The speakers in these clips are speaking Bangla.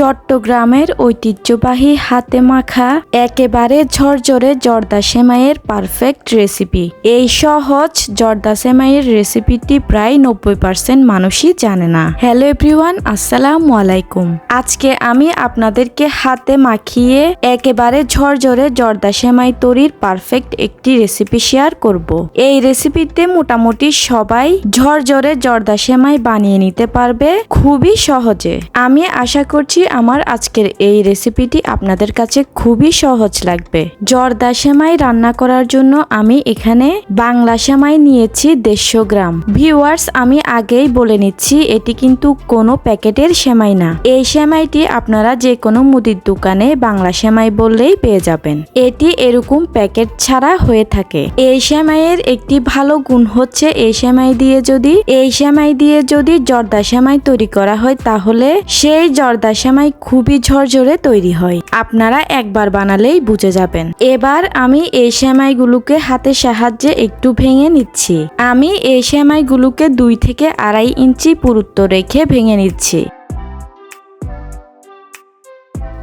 চট্টগ্রামের ঐতিহ্যবাহী হাতে মাখা, একেবারে ঝরঝরে জর্দা সেমাইয়ের পারফেক্ট রেসিপি এই সহজ জর্দা সেমাইয়ের রেসিপিটি প্রায় নব্বই পার্সেন্ট মানুষই জানে না। হ্যালো এভরিওয়ান আসসালামু আলাইকুম। আজকে আমি আপনাদেরকে হাতে মাখিয়ে একেবারে ঝরঝরে জর্দা সেমাই তৈরির পারফেক্ট একটি রেসিপি শেয়ার করব। এই রেসিপিতে মোটামুটি সবাই ঝরঝরে জর্দা সেমাই বানিয়ে নিতে পারবে খুবই সহজে। আমি আশা করছি আমার আজকের এই রেসিপিটি আপনাদের কাছে খুবই সহজ লাগবে। জর্দা সেমাই রান্না করার জন্য আমি এখানে বাংলা সেমাই নিয়েছি দেড়শো গ্রাম। ভিউয়ার্স, আমি আগেই বলে নিচ্ছি, এটি কিন্তু কোনো প্যাকেটের সেমাই না। এই সেমাইটি আপনারা যে কোনো মুদির দোকানে বাংলা সেমাই বললেই পেয়ে যাবেন। এটি এরকম প্যাকেট ছাড়া হয়ে থাকে। এই সেমাইয়ের একটি ভালো গুণ হচ্ছে, এই সেমাই দিয়ে যদি, এই সেমাই দিয়ে যদি জর্দা সেমাই তৈরি করা হয়, তাহলে সেই জর্দা সেমাই খুবই ঝরঝরে তৈরি হয়। আপনারা একবার বানালেই বুঝে যাবেন। এবার আমি এই সেমাইগুলোকে হাতের সাহায্যে একটু ভেঙে নিচ্ছি। আমি এই সেমাইগুলোকে দুই থেকে আড়াই ইঞ্চি পুরুত্ব রেখে ভেঙে নিচ্ছি।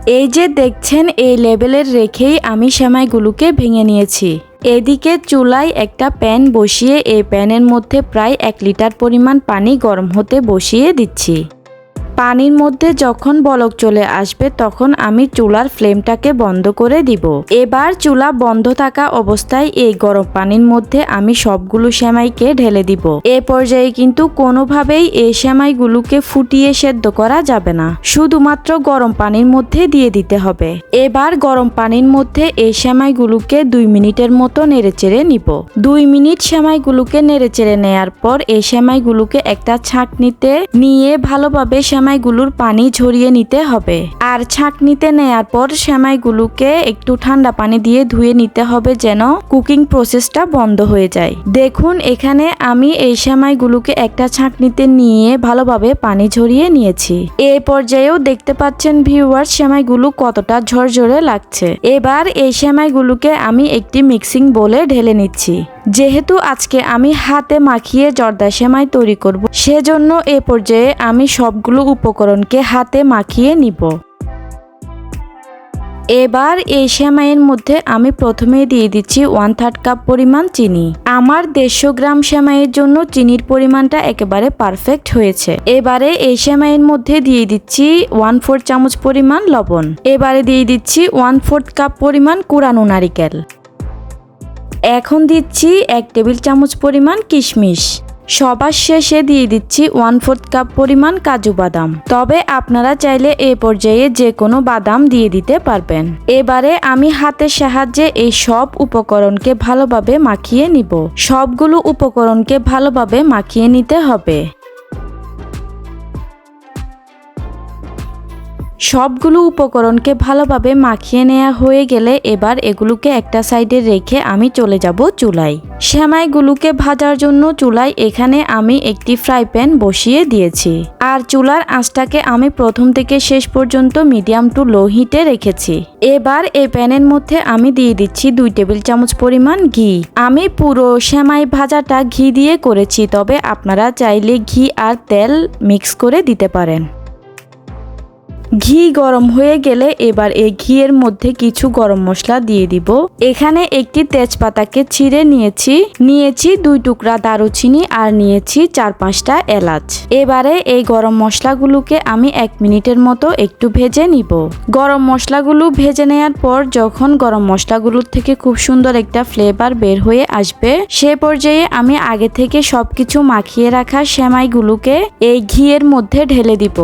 এই যে দেখছেন, এই লেভেলের রেখেই আমি সেমাইগুলোকে ভেঙে নিয়েছি। এদিকে চুলায় একটা প্যান বসিয়ে এই প্যানের মধ্যে প্রায় এক লিটার পরিমাণ পানি গরম হতে বসিয়ে দিচ্ছি। পানির মধ্যে যখন বলক চলে আসবে, তখন আমি চুলার ফ্লেমটাকে বন্ধ করে দিব। এবার চুলা বন্ধ থাকা অবস্থায় এই গরম পানির মধ্যে আমি সবগুলো সেমাইকে ঢেলে দিব। এ পর্যায়ে কিন্তু কোনোভাবেই এই সেমাইগুলোকে ফুটিয়ে সেদ্ধ করা যাবে না। শুধুমাত্র গরম পানির মধ্যে দিয়ে দিতে হবে। এবার গরম পানির মধ্যে এই সেমাইগুলোকে দুই মিনিটের মতো নেড়েচেড়ে নিব। দুই মিনিট সেমাইগুলোকে নেড়েচেড়ে নেয়ার পর এই সেমাইগুলোকে একটা ছাঁকনিতে নিয়ে ভালোভাবে সেমাইগুলোর পানি ঝরিয়ে নিতে হবে। আর ছাঁকনিতে নেয়ার পর সেমাইগুলোকে একটু ঠান্ডা পানি দিয়ে ধুয়ে নিতে হবে যেন কুকিং প্রসেসটা বন্ধ হয়ে যায়। দেখুন, এখানে আমি এই সেমাইগুলোকে একটা ছাঁকনিতে নিয়ে ভালোভাবে পানি ঝরিয়ে নিয়েছি। এই পর্যায়েও দেখতে পাচ্ছেন ভিউয়ার সেমাইগুলো কতটা ঝরঝরে লাগছে। এবার এই সেমাইগুলোকে আমি একটি মিক্সিং বলে ঢেলে নিচ্ছি। যেহেতু আজকে আমি হাতে মাখিয়ে জর্দা সেমাই তৈরি করব, সেজন্য এ পর্যায়ে আমি সবগুলো উপকরণকে হাতে মাখিয়ে নিব। এবার এই সেমাইয়ের মধ্যে আমি প্রথমে দিয়ে দিচ্ছি ওয়ান থার্ড কাপ পরিমাণ চিনি। আমার দেড়শো গ্রাম সেমাইয়ের জন্য চিনির পরিমাণটা একেবারে পারফেক্ট হয়েছে। এবারে এই সেমাইয়ের মধ্যে দিয়ে দিচ্ছি ওয়ান ফোর্থ চামচ পরিমাণ লবণ। এবারে দিয়ে দিচ্ছি ওয়ান ফোর্থ কাপ পরিমাণ কুড়ানো নারিকেল। এখন দিচ্ছি এক টেবিল চামচ পরিমাণ কিশমিশ। সবার শেষে দিয়ে দিচ্ছি ওয়ান ফোর্থ কাপ পরিমাণ কাজু বাদাম। তবে আপনারা চাইলে এ পর্যায়ে যে কোনো বাদাম দিয়ে দিতে পারবেন। এবারে আমি হাতের সাহায্যে এই সব উপকরণকে ভালোভাবে মাখিয়ে নিব। সবগুলো উপকরণকে ভালোভাবে মাখিয়ে নিতে হবে। সবগুলো উপকরণকে ভালোভাবে মাখিয়ে নেওয়া হয়ে গেলে এবার এগুলোকে একটা সাইডে রেখে আমি চলে যাব চুলায়। সেমাইগুলোকে ভাজার জন্য চুলায় এখানে আমি একটি ফ্রাই প্যান বসিয়ে দিয়েছি। আর চুলার আঁচটাকে আমি প্রথম থেকে শেষ পর্যন্ত মিডিয়াম টু লো হিটে রেখেছি। এবার এই প্যানের মধ্যে আমি দিয়ে দিচ্ছি দুই টেবিল চামচ পরিমাণ ঘি। আমি পুরো সেমাই ভাজাটা ঘি দিয়ে করেছি, তবে আপনারা চাইলে ঘি আর তেল মিক্স করে দিতে পারেন। ঘি গরম হয়ে গেলে এবার এই ঘিয়ের মধ্যে কিছু গরম মশলা দিয়ে দিব। এখানে একটি তেজপাতাকে ছিঁড়ে নিয়েছি। নিয়েছি দুই টুকরা দারুচিনি আর নিয়েছি চার পাঁচটা এলাচ। এবারে এই গরম মশলাগুলোকে আমি এক মিনিটের মতো একটু ভেজে নিব। গরম মশলাগুলো ভেজে নেওয়ার পর যখন গরম মশলাগুলোর থেকে খুব সুন্দর একটা ফ্লেভার বের হয়ে আসবে, সে পর্যায়ে আমি আগে থেকে সবকিছু মাখিয়ে রাখা সেমাইগুলোকে এই ঘিয়ের মধ্যে ঢেলে দিব।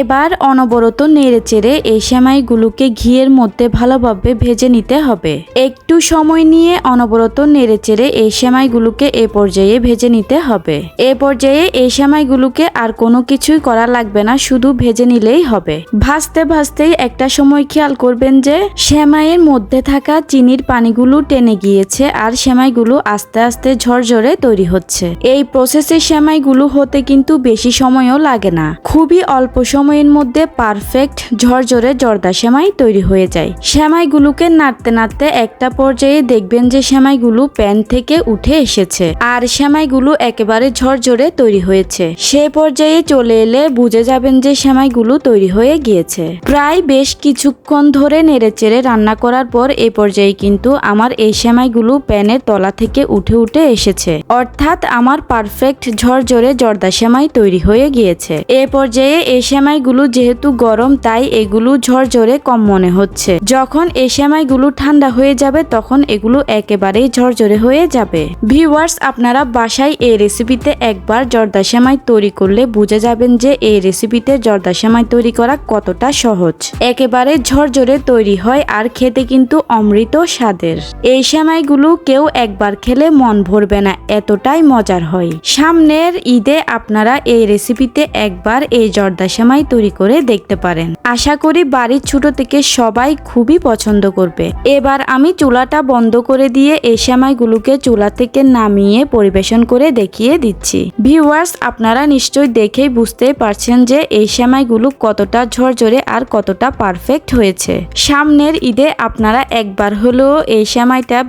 এবার অনবরত নেড়ে চেড়ে এই সেমাইগুলোকে ঘিয়ের মধ্যে ভালোভাবে ভেজে নিতে হবে। একটু সময় নিয়ে অনবরত নেড়ে চেড়ে এই সেমাইগুলোকে এ পর্যায়ে ভেজে নিতে হবে। এ পর্যায়ে এই সেমাইগুলোকে আর কোনো কিছুই করা লাগবে না, শুধু ভেজে নিলেই হবে। ভাজতে ভাজতেই একটা সময় খেয়াল করবেন যে সেমাইয়ের মধ্যে থাকা চিনির পানিগুলো টেনে গিয়েছে আর সেমাইগুলো আস্তে আস্তে ঝরঝরে তৈরি হচ্ছে। এই প্রসেসে সেমাইগুলো হতে কিন্তু বেশি সময়ও লাগে না। খুবই অল্প সময়ের মধ্যে পারফেক্ট পারফেক্ট ঝরঝরে জর্দা সেমাই তৈরি হয়ে যায়। সেমাইগুলোকে নাড়তে নাড়তে একটা পর্যায়ে দেখবেন যে সেমাইগুলো প্যান থেকে উঠে এসেছে আর সেমাইগুলো একেবারে ঝরঝরে তৈরি হয়েছে। সে পর্যায়ে চলে এলে বুঝে যাবেন যে সেমাইগুলো তৈরি হয়ে গিয়েছে। প্রায় বেশ কিছুক্ষণ ধরে নেড়েচেড়ে রান্না করার পর এ পর্যায়ে কিন্তু আমার এই সেমাইগুলো প্যানের তলা থেকে উঠে উঠে এসেছে। অর্থাৎ আমার পারফেক্ট ঝরঝরে জর্দা সেমাই তৈরি হয়ে গিয়েছে। এ পর্যায়ে এই সেমাইগুলো যেহেতু গরম তাই এগুলো ঝরঝরে কম মনে হচ্ছে। যখন এই সেমাইগুলো ঠান্ডা হয়ে যাবে, তখন এগুলো একেবারেই ঝরঝরে হয়ে যাবে। ভিউয়ার্স, আপনারা বাসায় এই রেসিপিতে একবার জর্দা সেমাই তৈরি করলে বুঝে যাবেন যে এই রেসিপিতে জর্দা সেমাই তৈরি করা কতটা সহজ। একেবারে ঝরঝরে তৈরি হয় আর খেতে কিন্তু অমৃত স্বাদের। এই সেমাইগুলো কেউ একবার খেলে মন ভরবে না, এতটাই মজার হয়। সামনের ঈদে আপনারা এই রেসিপিতে একবার এই জর্দা সেমাই তৈরি করে দেখতে পারেন। আশা করি বাড়ির ছোট থেকে সবাই খুবই পছন্দ করবে। এবার আমি চুলাটা বন্ধ করে দিয়ে এই সেমাইগুলোকে চুলা থেকে নামিয়ে পরিবেশন করে দেখিয়ে দিচ্ছি। ভিউয়ার্স, আপনারা নিশ্চয়ই দেখেই বুঝতে পারছেন যে এই সেমাইগুলো কতটা ঝরঝরে আর কতটা পারফেক্ট হয়েছে। সামনের ঈদে আপনারা একবার হলেও এই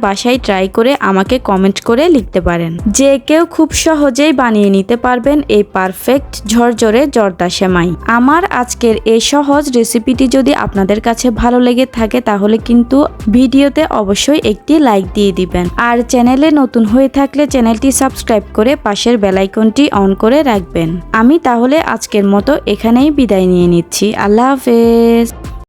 বাসায় ট্রাই করে আমাকে কমেন্ট করে লিখতে পারেন। যে কেউ খুব সহজেই বানিয়ে নিতে পারবেন এই পারফেক্ট ঝরঝরে জর্দা সেমাই আমার আজকের এই সহজ রেসিপিটি যদি আপনাদের কাছে ভালো লেগে থাকে, তাহলে কিন্তু ভিডিওতে অবশ্যই একটি লাইক দিয়ে দিবেন। আর চ্যানেলে নতুন হয়ে থাকলে চ্যানেলটি সাবস্ক্রাইব করে পাশের বেলাইকনটি অন করে রাখবেন। আমি তাহলে আজকের মতো এখানেই বিদায় নিয়ে নিচ্ছি। আল্লাহ হাফেজ।